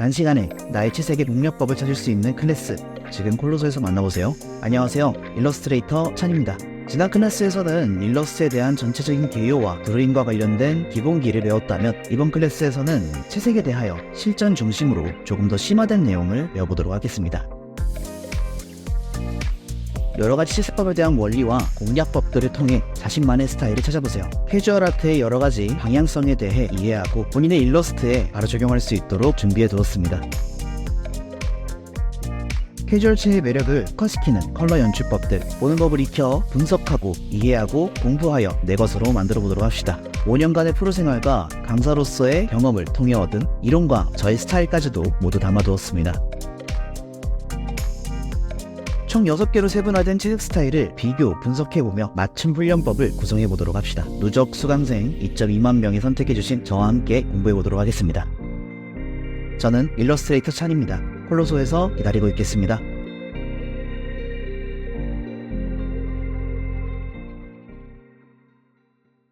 단시간에 나의 채색의 공략법을 찾을 수 있는 클래스 지금 콜로소에서 만나보세요. 안녕하세요. 일러스트레이터 찬입니다. 지난 클래스에서는 일러스트에 대한 전체적인 개요와 드로잉과 관련된 기본기를 배웠다면 이번 클래스에서는 채색에 대하여 실전 중심으로 조금 더 심화된 내용을 배워보도록 하겠습니다. 여러 가지 시스법에 대한 원리와 공략법들을 통해 자신만의 스타일을 찾아보세요. 캐주얼 아트의 여러 가지 방향성에 대해 이해하고 본인의 일러스트에 바로 적용할 수 있도록 준비해 두었습니다. 캐주얼체의 매력을 특화시키는 컬러 연출법들, 보는 법을 익혀 분석하고 이해하고 공부하여 내 것으로 만들어 보도록 합시다. 5년간의 프로 생활과 강사로서의 경험을 통해 얻은 이론과 저의 스타일까지도 모두 담아두었습니다. 총 6개로 세분화된 취득 스타일을 비교, 분석해보며 맞춤 훈련법을 구성해보도록 합시다. 누적 수강생 2.2만 명이 선택해주신 저와 함께 공부해보도록 하겠습니다. 저는 일러스트레이터 찬입니다. 콜로소에서 기다리고 있겠습니다.